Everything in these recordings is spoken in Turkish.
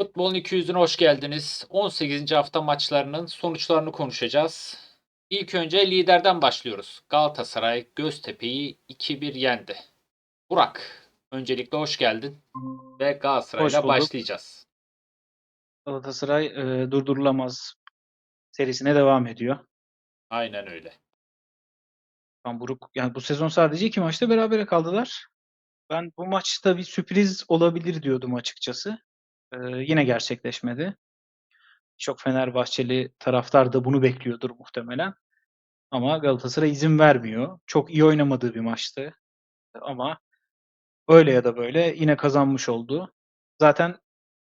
Futbolun 200'üne hoş geldiniz. 18. hafta maçlarının sonuçlarını konuşacağız. İlk önce liderden başlıyoruz. Galatasaray Göztepe'yi 2-1 yendi. Burak, öncelikle hoş geldin ve Galatasaray'la başlayacağız. Galatasaray e, durdurulamaz serisine devam ediyor. Aynen öyle. Van Buruk yani bu sezon sadece iki maçta berabere kaldılar. Ben bu maçta bir sürpriz olabilir diyordum açıkçası. E, yine gerçekleşmedi. Çok Fenerbahçeli taraftar da bunu bekliyordur muhtemelen. Ama Galatasaray izin vermiyor. Çok iyi oynamadığı bir maçtı. Ama öyle ya da böyle yine kazanmış oldu. Zaten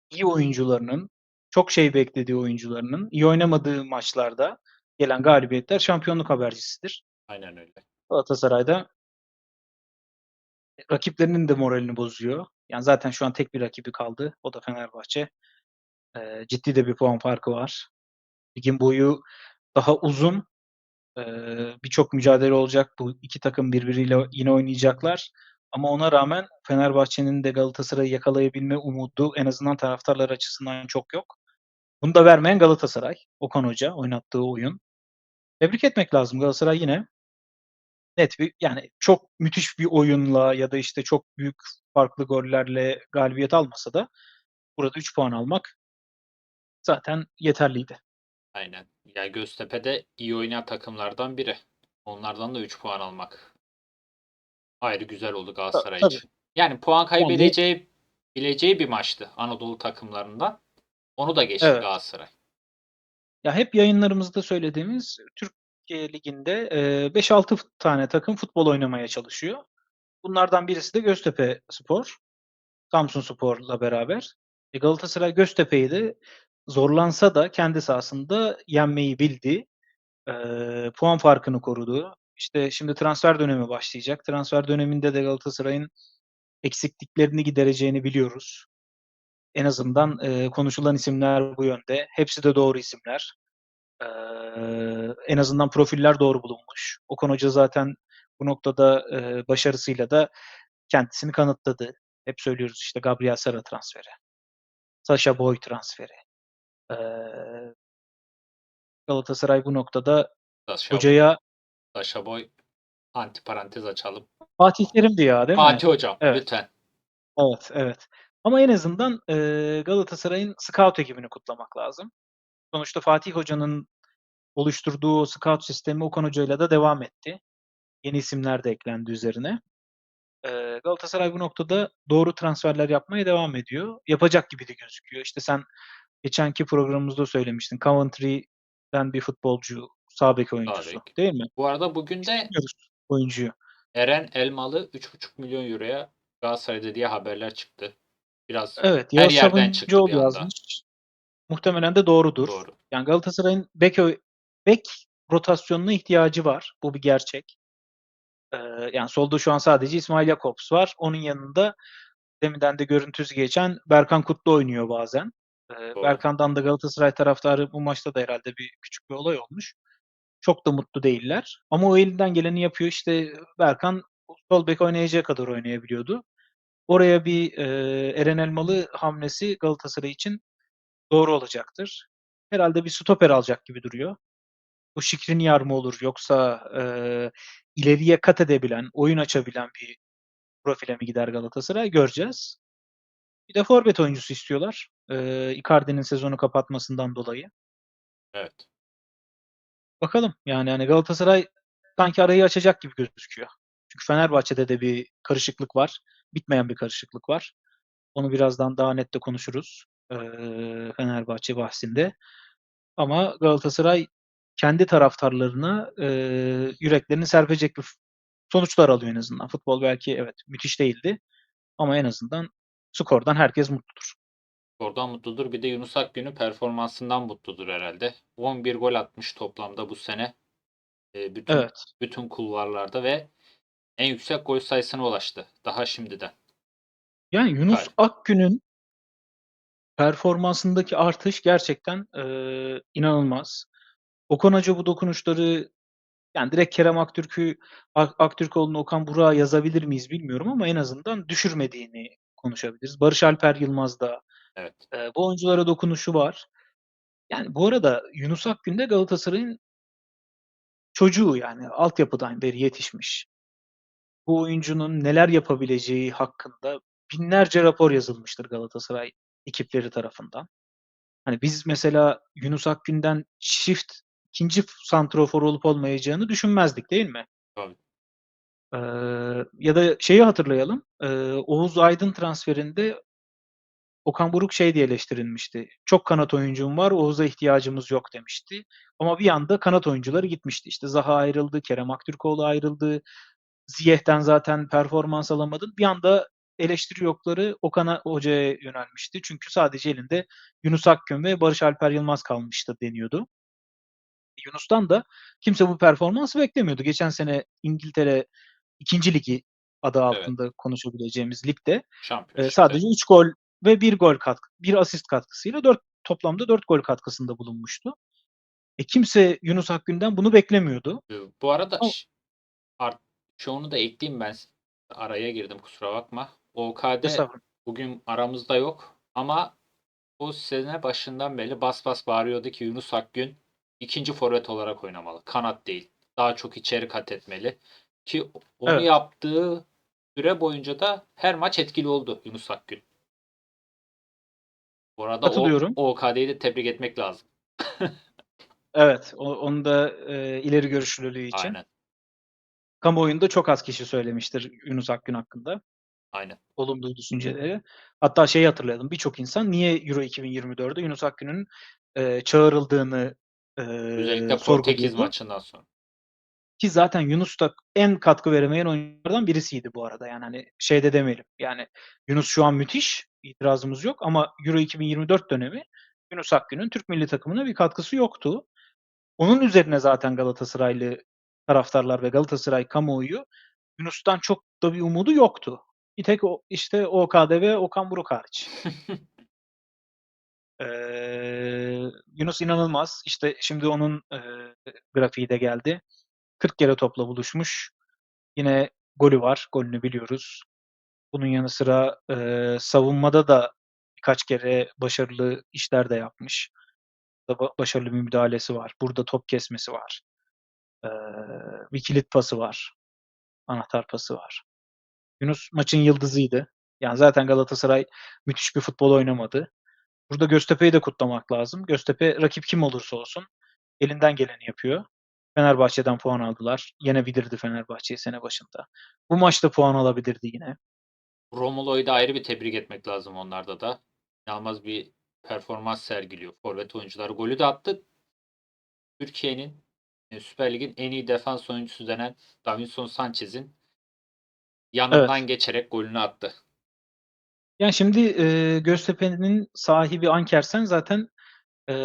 iyi oyuncularının, çok şey beklediği oyuncularının iyi oynamadığı maçlarda gelen galibiyetler şampiyonluk habercisidir. Aynen öyle. Galatasaray'da rakiplerinin de moralini bozuyor. Yani zaten şu an tek bir rakibi kaldı. O da Fenerbahçe. Ee, ciddi de bir puan farkı var. Ligin boyu daha uzun. Ee, Birçok mücadele olacak. Bu iki takım birbiriyle yine oynayacaklar. Ama ona rağmen Fenerbahçe'nin de Galatasaray'ı yakalayabilme umudu en azından taraftarlar açısından çok yok. Bunu da vermeyen Galatasaray. Okan Hoca oynattığı oyun. Tebrik etmek lazım. Galatasaray yine net bir yani çok müthiş bir oyunla ya da işte çok büyük farklı gollerle galibiyet almasa da burada 3 puan almak zaten yeterliydi. Aynen. Ya Göztepe de iyi oynayan takımlardan biri. Onlardan da 3 puan almak ayrı güzel oldu Galatasaray tabii. için. Yani puan kaybedeceği bileceği bir maçtı Anadolu takımlarından. Onu da geçti Evet. Galatasaray. Ya hep yayınlarımızda söylediğimiz Türkiye Ligi'nde e, 5-6 tane takım futbol oynamaya çalışıyor. Bunlardan birisi de Göztepe Spor. Samsun Spor'la beraber. E, Galatasaray Göztepe'yi de zorlansa da kendi sahasında yenmeyi bildi. E, puan farkını korudu. İşte şimdi transfer dönemi başlayacak. Transfer döneminde de Galatasaray'ın eksikliklerini gidereceğini biliyoruz. En azından e, konuşulan isimler bu yönde. Hepsi de doğru isimler. E, en azından profiller doğru bulunmuş. Okan Hoca zaten bu noktada e, başarısıyla da kendisini kanıtladı. Hep söylüyoruz işte Gabriel Sara transferi. Sasha Boy transferi. E, Galatasaray bu noktada Saşa, hocaya Saşa Boy antiparantez açalım. Fatih Terim'di ya değil mi? Fatih Hocam Evet. lütfen. Evet, evet. Ama en azından e, Galatasaray'ın scout ekibini kutlamak lazım. Sonuçta Fatih Hoca'nın oluşturduğu scout sistemi Okan Hoca'yla da devam etti. Yeni isimler de eklendi üzerine. E, Galatasaray bu noktada doğru transferler yapmaya devam ediyor. Yapacak gibi de gözüküyor. İşte sen geçenki programımızda söylemiştin. Coventry'den bir futbolcu, sağ bek oyuncusu bek. değil mi? Bu arada bugün de oyuncuyu. Eren Elmalı 3,5 milyon euroya Galatasaray'da diye haberler çıktı. Biraz Evet, her yerden çıktı bir anda. yazmış. Muhtemelen de doğrudur. Doğru. Yani Galatasaray'ın bek, bek rotasyonuna ihtiyacı var. Bu bir gerçek. Yani solda şu an sadece İsmail Jakobs var. Onun yanında deminden de görüntüsü geçen Berkan Kutlu oynuyor bazen. Doğru. Berkan'dan da Galatasaray taraftarı bu maçta da herhalde bir küçük bir olay olmuş. Çok da mutlu değiller. Ama o elinden geleni yapıyor. İşte Berkan sol bek oynayacağı kadar oynayabiliyordu. Oraya bir e, Eren Elmalı hamlesi Galatasaray için doğru olacaktır. Herhalde bir stoper alacak gibi duruyor. Bu Şikrinyar mı olur yoksa e, ileriye kat edebilen, oyun açabilen bir profile mi gider Galatasaray göreceğiz. Bir de forvet oyuncusu istiyorlar. E, Icardi'nin sezonu kapatmasından dolayı. Evet. Bakalım yani hani Galatasaray sanki arayı açacak gibi gözüküyor. Çünkü Fenerbahçe'de de bir karışıklık var. Bitmeyen bir karışıklık var. Onu birazdan daha net de konuşuruz. E, Fenerbahçe bahsinde. Ama Galatasaray kendi taraftarlarına e, yüreklerini serpecek bir sonuçlar alıyor en azından. Futbol belki evet müthiş değildi ama en azından skordan herkes mutludur. Oradan mutludur. Bir de Yunus Akgün'ün performansından mutludur herhalde. 11 gol atmış toplamda bu sene. Ee, bütün Evet. bütün kulvarlarda ve en yüksek gol sayısına ulaştı. Daha şimdiden. Yani Yunus Hayır. Akgün'ün performansındaki artış gerçekten e, inanılmaz. Okan Hoca bu dokunuşları yani direkt Kerem Aktürk'ü Ak- Aktürkoğlu'nu Okan Burak'a yazabilir miyiz bilmiyorum ama en azından düşürmediğini konuşabiliriz. Barış Alper Yılmaz da Evet. Eee, bu oyunculara dokunuşu var. Yani bu arada Yunus Akgün de Galatasaray'ın çocuğu yani altyapıdan beri yetişmiş. Bu oyuncunun neler yapabileceği hakkında binlerce rapor yazılmıştır Galatasaray ekipleri tarafından. Hani biz mesela Yunus Akgün'den çift 2'nci santrafor olup olmayacağını düşünmezdik değil mi? Tabii. Eee, ya da şeyi hatırlayalım. Eee, Oğuz Aydın transferinde Okan Buruk şey diye eleştirilmişti. Çok kanat oyuncum var, Oğuz'a ihtiyacımız yok demişti. Ama bir anda kanat oyuncuları gitmişti. İşte Zaha ayrıldı, Kerem Aktürkoğlu ayrıldı. Ziyeh'ten zaten performans alamadın. Bir anda eleştiri yokları Okan Hoca'ya yönelmişti. Çünkü sadece elinde Yunus Akgün ve Barış Alper Yılmaz kalmıştı deniyordu. Yunus'tan da kimse bu performansı beklemiyordu. Geçen sene İngiltere 2. Ligi adı Evet. altında konuşabileceğimiz ligde Şampiyonşipte. sadece 3 gol ve 1 gol katkı, 1 asist katkısıyla 4 toplamda 4 gol katkısında bulunmuştu. E kimse Yunus Akgün'den bunu beklemiyordu. Bu arada ş- art, şunu da ekleyeyim ben. Araya girdim kusura bakma. OKD bugün aramızda yok ama bu sene başından beri bas bas bağırıyordu ki Yunus Akgün ikinci forvet olarak oynamalı. Kanat değil. Daha çok içeri kat etmeli. Ki onu Evet. yaptığı süre boyunca da her maç etkili oldu Yunus Akgün. Bu arada o. OKD'yi de tebrik etmek lazım. Evet, o, onu da eee, ileri görüşlülüğü için. Aynen. Kamuoyunda çok az kişi söylemiştir Yunus Akgün hakkında Aynen. olumlu düşünceleri. Hatta şeyi hatırlayalım. Birçok insan niye Euro 2024'de Yunus Akgün'ün eee, çağrıldığını Özellikle Portekiz maçından sonra. Ki zaten Yunus da en katkı veremeyen oyunculardan birisiydi bu arada. Yani hani şey de demeyelim. Yani Yunus şu an müthiş. itirazımız yok ama Euro 2024 dönemi Yunus Akgün'ün Türk milli takımına bir katkısı yoktu. Onun üzerine zaten Galatasaraylı taraftarlar ve Galatasaray kamuoyu Yunus'tan çok da bir umudu yoktu. Bir tek o işte OKD ve Okan Buruk hariç. Eee, Yunus inanılmaz. İşte şimdi onun eee, grafiği de geldi. 40 kere topla buluşmuş. Yine golü var. Golünü biliyoruz. Bunun yanı sıra eee, savunmada da birkaç kere başarılı işler de yapmış. Başarılı bir müdahalesi var. Burada top kesmesi var. Eee, bir kilit pası var. Anahtar pası var. Yunus maçın yıldızıydı. Yani zaten Galatasaray müthiş bir futbol oynamadı. Burada Göztepe'yi de kutlamak lazım. Göztepe rakip kim olursa olsun elinden geleni yapıyor. Fenerbahçe'den puan aldılar. Yenebilirdi Fenerbahçe'yi sene başında. Bu maçta puan alabilirdi yine. Romulo'yu da ayrı bir tebrik etmek lazım onlarda da. İnanılmaz bir performans sergiliyor. Forvet oyuncuları golü de attı. Türkiye'nin e, Süper Lig'in en iyi defans oyuncusu denen Davinson Sanchez'in yanından geçerek golünü attı. Yani şimdi e, Göztepe'nin sahibi Ankersen zaten e,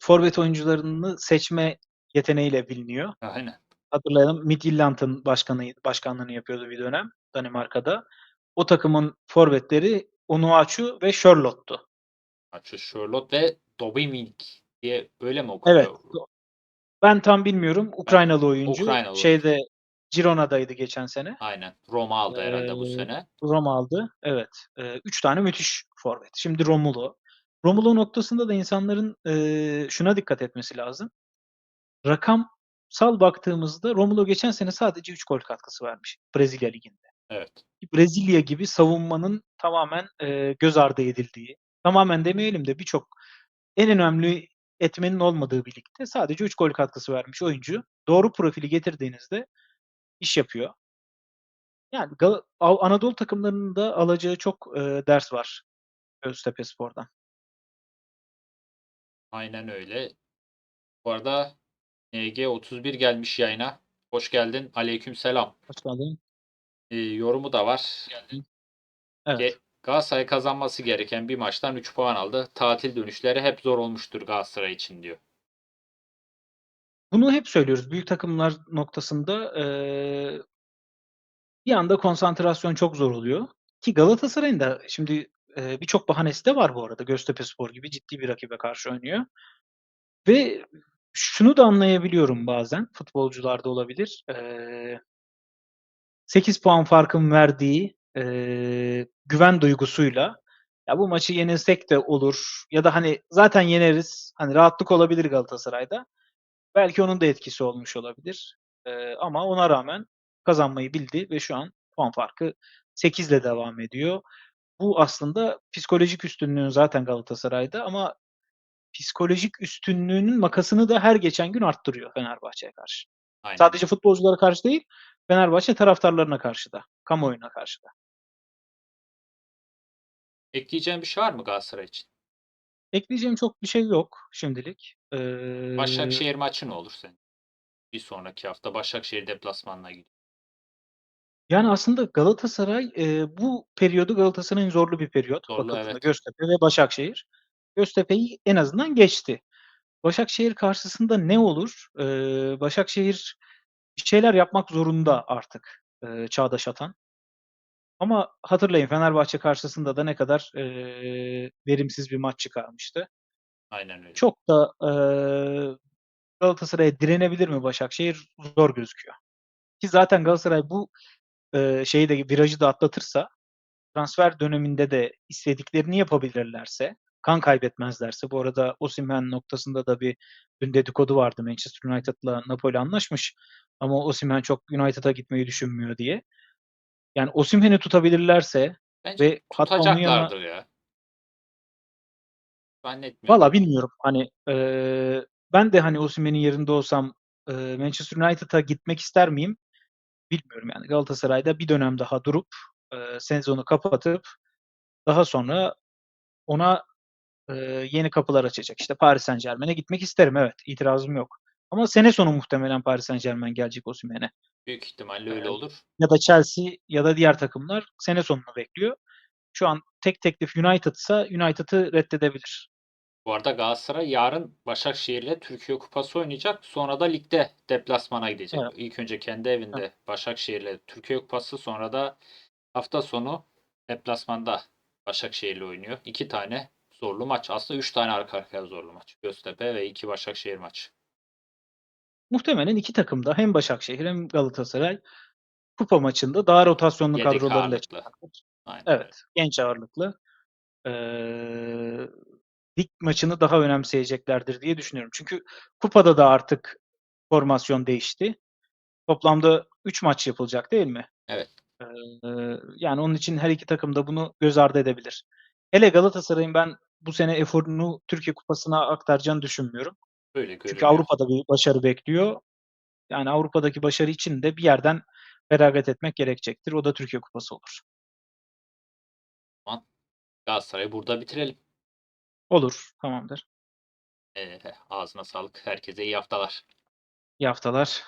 forvet oyuncularını seçme yeteneğiyle biliniyor. Aynen. Hatırlayalım Midtjylland'ın başkanı, başkanlığını yapıyordu bir dönem Danimarka'da. O takımın forvetleri Onuachu ve Charlotte'tu. Maçı Charlotte ve Dobiming diye öyle mi Evet. okunuyor? Ben tam bilmiyorum. Ukraynalı oyuncu. Ukraynalı Şeyde Girona'daydı geçen sene. Aynen. Roma aldı herhalde bu Ee, sene. Roma aldı. Evet. Ee, üç tane müthiş forvet. Şimdi Romulo. Romulo noktasında da insanların e, şuna dikkat etmesi lazım. Rakamsal baktığımızda Romulo geçen sene sadece 3 gol katkısı vermiş Brezilya Ligi'nde. Evet. Brezilya gibi savunmanın tamamen e, göz ardı edildiği, tamamen demeyelim de birçok en önemli etmenin olmadığı birlikte sadece 3 gol katkısı vermiş oyuncu. Doğru profili getirdiğinizde iş yapıyor. Yani Gal- Anadolu takımlarının da alacağı çok e, ders var Göztepespor'dan. Aynen öyle. Bu arada NG31 gelmiş yayına. Hoş geldin. Aleyküm selam. Hoş geldin. Ee, yorumu da var. Evet. Ge- Galatasaray kazanması gereken bir maçtan 3 puan aldı. Tatil dönüşleri hep zor olmuştur Galatasaray için diyor. Bunu hep söylüyoruz. Büyük takımlar noktasında eee, bir anda konsantrasyon çok zor oluyor. Ki Galatasaray'ın da şimdi eee, birçok bahanesi de var bu arada. Göztepespor gibi ciddi bir rakibe karşı oynuyor. Ve şunu da anlayabiliyorum bazen. Futbolcularda olabilir. Eee 8 puan farkın verdiği eee, güven duygusuyla Ya bu maçı yenilsek de olur ya da hani zaten yeneriz. Hani rahatlık olabilir Galatasaray'da. Belki onun da etkisi olmuş olabilir. Eee, ama ona rağmen kazanmayı bildi ve şu an puan farkı 8 ile devam ediyor. Bu aslında psikolojik üstünlüğün zaten Galatasaray'da ama psikolojik üstünlüğünün makasını da her geçen gün arttırıyor Fenerbahçe'ye karşı. Aynen. Sadece futbolculara karşı değil, Fenerbahçe taraftarlarına karşı da, kamuoyuna karşı da. Ekleyeceğin bir şey var mı Galatasaray için? Ekleyeceğim çok bir şey yok şimdilik. Eee Başakşehir maçı ne olur senin? Bir sonraki hafta Başakşehir deplasmanına gidiyor. Yani aslında Galatasaray, eee, bu periyodu Galatasaray'ın zorlu bir periyot Zorlu, bakıldığında evet. Göztepe ve Başakşehir. Göztepe'yi en azından geçti. Başakşehir karşısında ne olur? Eee, Başakşehir bir şeyler yapmak zorunda artık, eee, Çağdaş Atan. Ama hatırlayın Fenerbahçe karşısında da ne kadar, eee, verimsiz bir maç çıkarmıştı. Aynen öyle. Çok da, eee, Galatasaray'a direnebilir mi Başakşehir? Zor gözüküyor. Ki zaten Galatasaray bu, eee, şeyi de virajı da atlatırsa transfer döneminde de istediklerini yapabilirlerse, kan kaybetmezlerse bu arada Osimhen noktasında da bir dün dedikodu vardı. Manchester United'la Napoli anlaşmış ama Osimhen çok United'a gitmeyi düşünmüyor diye. Yani Osimhen'i tutabilirlerse Bence ve hatta onun ya. Zannetmiyorum. Valla bilmiyorum. Hani, eee, ben de hani Osimhen'in yerinde olsam, eee, Manchester United'a gitmek ister miyim? Bilmiyorum yani. Galatasaray'da bir dönem daha durup, eee, sezonu kapatıp daha sonra ona, eee, yeni kapılar açacak. İşte Paris Saint-Germain'e gitmek isterim evet, itirazım yok. Ama sene sonu muhtemelen Paris Saint-Germain gelecek Osimhen'e. Büyük ihtimalle öyle Eee, olur. ya da Chelsea ya da diğer takımlar sene sonunu bekliyor. Şu an tek teklif United'sa United'ı reddedebilir. Bu arada Galatasaray yarın Başakşehir'le Türkiye Kupası oynayacak. Sonra da ligde deplasmana gidecek. Evet. İlk önce kendi evinde Başakşehir'le Türkiye Kupası sonra da hafta sonu deplasmanda Başakşehir'le oynuyor. İki tane zorlu maç. Aslında üç tane arka arkaya zorlu maç. Göztepe ve iki Başakşehir maçı. Muhtemelen iki takım da hem Başakşehir hem Galatasaray kupa maçında daha rotasyonlu Yedek kadrolarıyla çıkacaktır. Aynen öyle. Evet, genç ağırlıklı. Eee, lig maçını daha önemseyeceklerdir diye düşünüyorum. Çünkü kupada da artık formasyon değişti. Toplamda 3 maç yapılacak değil mi? Evet. Eee, yani onun için her iki takım da bunu göz ardı edebilir. Hele Galatasaray'ın ben bu sene eforunu Türkiye Kupası'na aktaracağını düşünmüyorum. Böyle Çünkü. Avrupa'da bir başarı bekliyor. Yani Avrupa'daki başarı için de bir yerden feragat etmek gerekecektir. O da Türkiye Kupası olur. Galatasaray'ı burada bitirelim. Olur, tamamdır. Ee, ağzına sağlık. Herkese iyi haftalar. İyi haftalar.